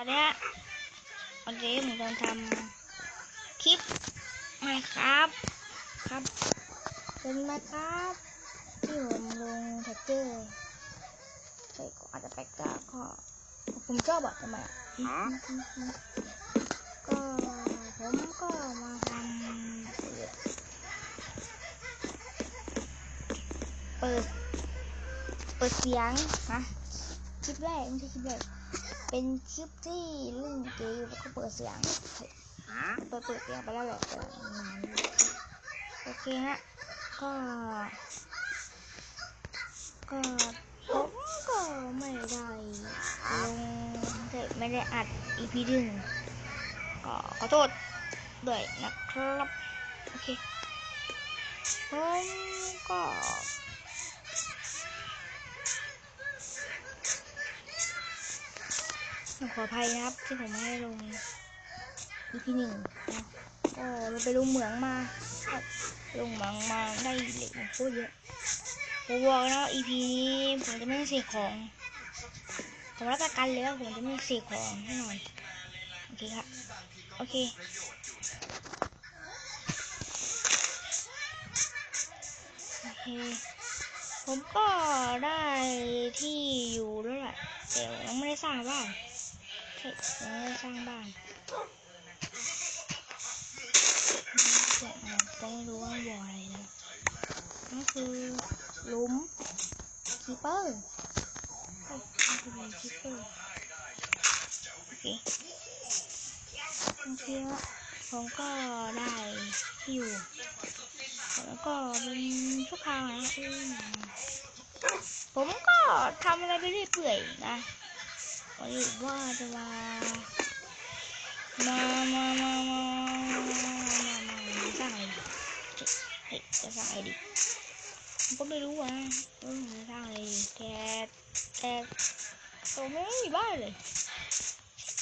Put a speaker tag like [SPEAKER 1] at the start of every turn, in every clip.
[SPEAKER 1] อนนี้วันนี้ผมจะทำคลิปไหมครับ ครับ เป็นไหมครับ ที่ผมลงแท็กเจอร์ใช่ก็อาจจะแปลกตาก็ผมชอบแบบทำไมอะก็ผมก็มาทำเปิดเปิดเสียงนะคลิปแรกไม่ใช่คลิปแรก เป็นคลิปที่เล่นเกมแล้วก็เปิดเสียงเปิดเปิดเสียงไปแล้วแหละนานโอเคฮะก็ก็ผมก็ไม่ได้ลงไม่ได้อัด EP หนึ่งก็ขอโทษด้วยนะครับ โอเคผมก็ ขออภัยนะครับ ที่ผมไม่ได้ลง EP หนึ่งนะก็เราไปลงเหมืองมาลงเหมืองมาได้เหล็กมาโคตรเยอะผมบอกนะ EP นี้ผมจะไม่เสกของ ผมรับประกันเลยว่าผมจะไม่เสกของแน่นอนโอเคครับโอเคโอเค ผมก็ได้ที่อยู่แล้วแหละแต่ยังไม่ได้สร้างบ้าน ใช่ยังไม่ได้สร้างบ้านต้องรู้ว่าบ่ออะไรนะนั่นคือลุมคีเปอร์ใช่นั่นคือหลุมคีเปอร์โอเคโอเคละผมก็ได้ที่อยู่แล้วก็เป็นชั่วคราวนะอืมผมก็ทำอะไรไปเรื่อยเปื่อยนะ วันนี้ว่าจะมามามามามามามาสร้างอะไรเฮ้ยจะสร้างอะไรดีผมก็ไม่รู้อะจะสร้างอะไรดีแต่แต่ผมไม่มีบ้านเลย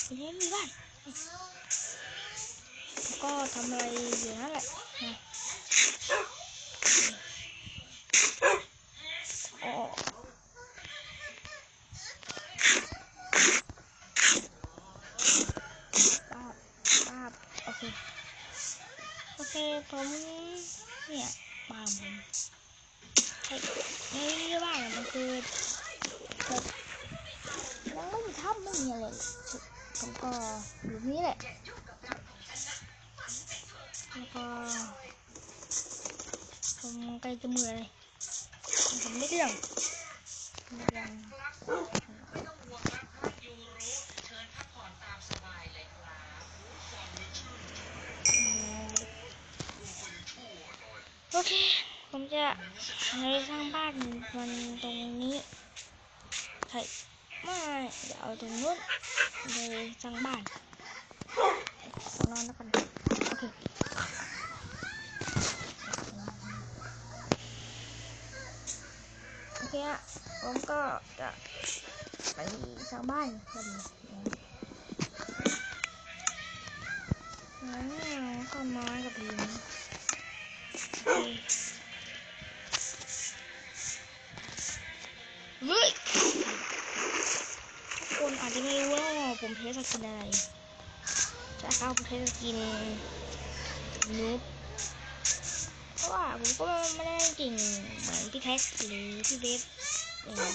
[SPEAKER 1] มไม่มีบ้านก็ทำอะไรอยู่นั่นแหละนะอ๋อ ป้าบป้าบโอ เค โอเค ผมเนี่ยบานผมใช่ไม่ไม่ใช่บ้านมันคือแบบยังไม่มีถ้ำไม่มีอะไรผมก็อยู่นี่แหละแล้วก็ผมใกล้จะเมื่อยเลยผมไม่เรื่องไม่เรื่อง โอเค ผมจะเลยสร้างบ้านมันตรงนี้ใช่ไม่เดี๋ยวเอาตรงนู้นเลยสร้างบ้านนอนแล้วกันโอเคโอเคอะผมก็จะไปสร้างบ้านกันงั้นก็มากับพิม เคเฮ้ยทุกคนอาจจะไม่รู้ว่าผมเทสกินอะไรใช่ครับผมเทสกินนูบเพราะว่าผมก็ไม่ได้เก่งเหมือนพี่แท็กหรือพี่เดฟอย่างนั้น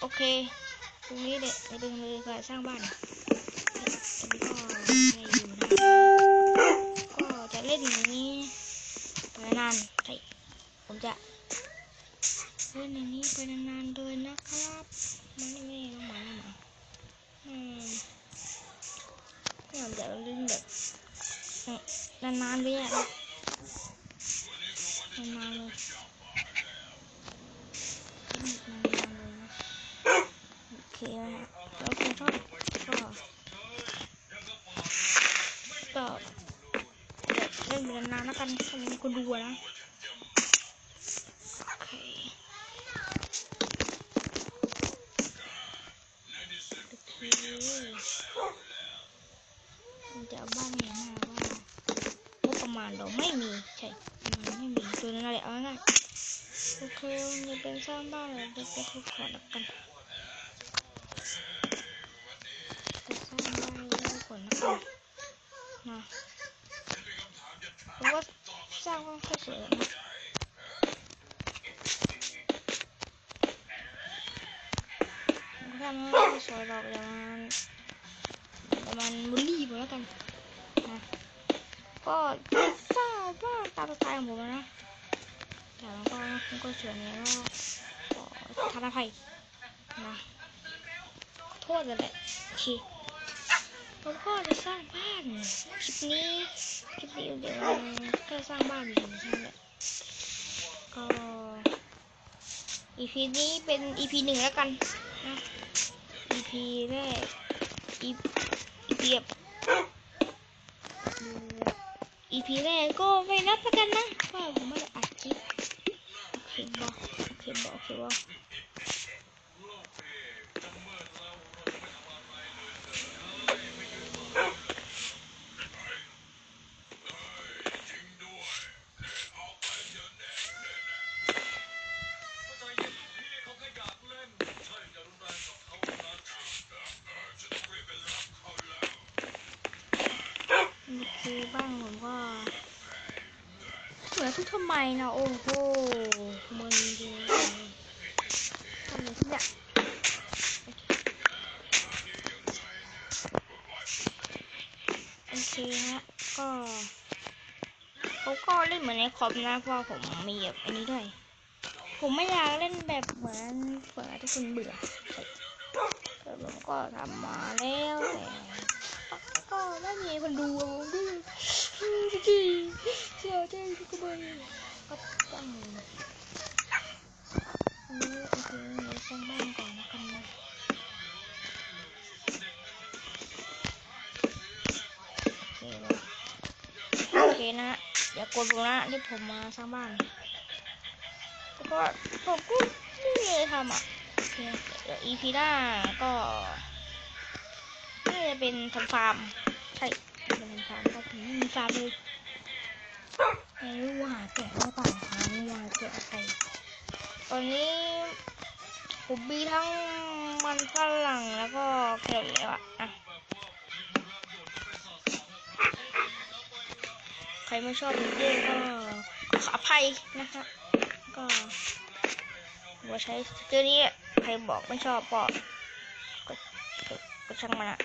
[SPEAKER 1] โอเคตรงนี้เด็กในดึงเลยก็สร้างบ้านตรงนี้ก็ ล่นอย่างนี้ไปนานๆใช่ผมจะเล่นอย่างนี้ไปนานๆเลยนะครับมันไม่ไม่น้องหมาน้องหมาอืมไม่อยากจะเล่นแบบนานๆไปอะนานๆเลยนานๆเลยนะโอเคนะแล้วก็ วนะมันจะบ้านเห็นหน้าว่างบประมาณเราไม่มีใช่มันไม่มีตัวนั้นแหละเอาง่ายโอเคจะเป็นสร้างบ้านเราจะไปคุกขอแล้วกันจะสร้างบ้านก่อนนะครับมา สร้างไม่ค่อยสวยนะทำไม่ค่อยสวยๆหรอกเดี๋มันเดี๋มันบุลลี่ผมแล้วกันนะก็สร้างบ้างตามสไตล์ของผมนะแต่มันก็มันก็สวยเนี้ยก็ทำอภัยนะโทษเลยแหละโอเค ผมก็จะสร้างบ้านคลิปนี้คลิปนี้เดี๋ยวแค่สร้างบ้านอยู่ใช่ไหมก็ EP นี้เป็น EP หนึ่งแล้วกันนะ EP แรก EP EP แบบ EP แรกก็ไม่นับแล้วกันนะว่าผมไม่ได้อัดคลิปโอเคบอโอเคบอโอเคบอ นี่คือบ้านผมก็สวยทุกทำไมนะโอ้โหมันดูทำอะไรที่เนี่ยโอเคฮะก็เขาก็เล่นเหมือนในคอมนะเพราะผมมีแบบอันนี้ด้วย ผมไม่อยากเล่นแบบเหมือนเปิดทุกคนเบื่อแต่ผมก็ทำมาแล้วแต่ ก็ไม่มีคนดูดิจริงเสียใจทุกคนก็ต้องอันนี้โอเคเดี๋ยวสร้างบ้านก่อนแล้วกันนะโอเคนะอย่ากดผมนะที่ผมมาสร้างบ้านก็ผมก็ไม่มีอะไรทำอะโอเคเดี๋ยว EP หน้าก็ จะเป็นทำฟาร์ม ใช่เป็นทำฟาร์มเพราะผมไม่มีฟาร์มเลยไม่รู้ว่าหาแกะหรือเปล่างหาไม่ว่าแกะใครตอนนี้ผมมีทั้งมันฝรั่งแล้วก็แครอทแล้วอะอะใครไม่ชอบวิดีโอก็ขออภัยนะคะ ก็ว่าใช้สติ๊กเกอร์นี้ใครบอกไม่ชอบก็ก็ก็ก็ช่างมันอะ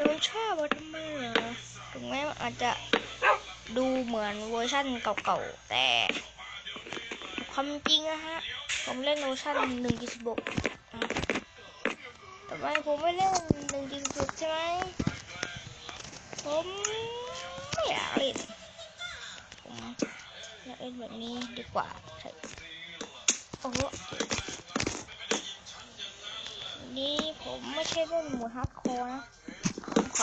[SPEAKER 1] แต่ผมชอบว่าทำไมเหรอถึงแม้มันอาจจะดูเหมือนเวอร์ชั่นเก่าๆ แต่ความจริงนะฮะ ผมเล่นเวอร์ชันหนึ่งจุดสิบหกแต่ว่าผมไม่เล่นหนึ่งจุดสิบใช่ไหมผมไม่อยากเล่นผมอยากเล่นแบบนี้ดีกว่าใช่โอ้โหนี่ผมไม่ใช่เล่นหมูฮาร์ดคอร์นะ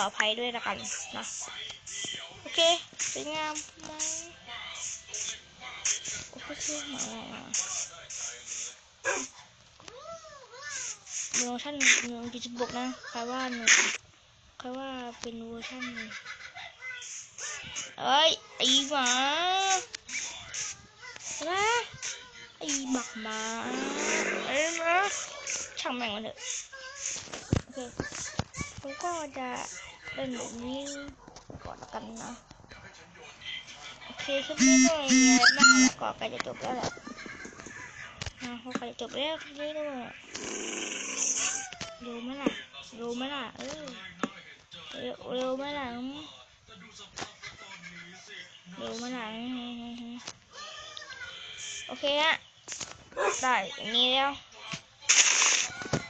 [SPEAKER 1] ออภัยด้วยละกันนะโอเคสวยงามไหมโอเคมาเวอร์ชันหนึ่งจุดสิบหกนะใครว่าหนึ่งใครว่าเป็นเวอร์ชันเอ้ยไอ้หมาอะไรไอ้บักหมาเอ้ยนะช่างแม่งมันเถอะโอเคผมก็จะ เล่นแบบนี้ก่อนกันนะ โอเคคลิปนี้ก็มีอะไรบ้างแล้วก็ใกล้จะจบแล้วแหละนะพอใกล้จะจบแล้วคลิปนี้ก็เร็วไหมล่ะเร็วไหมล่ะเออเร็วไหมล่ะเร็วไหมล่ะโอเคฮะได้อย่างนี้แล้ว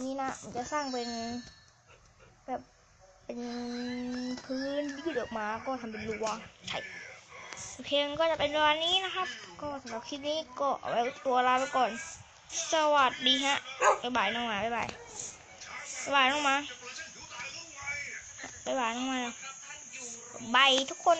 [SPEAKER 1] นี่นะมันจะสร้างเป็นแบบเป็นพื้นยืดออกมาก็ทำเป็นรั้วใช่โอเคงั้นก็จะเป็นวันนี้นะครับ ก็สำหรับคลิปนี้ก็เอาไว้ตัวลาไปก่อน สวัสดีฮะบ๊ายบายน้องหมาบ๊ายบายบ๊ายบายน้องหมาบ๊ายบายน้องหมาบายทุกคน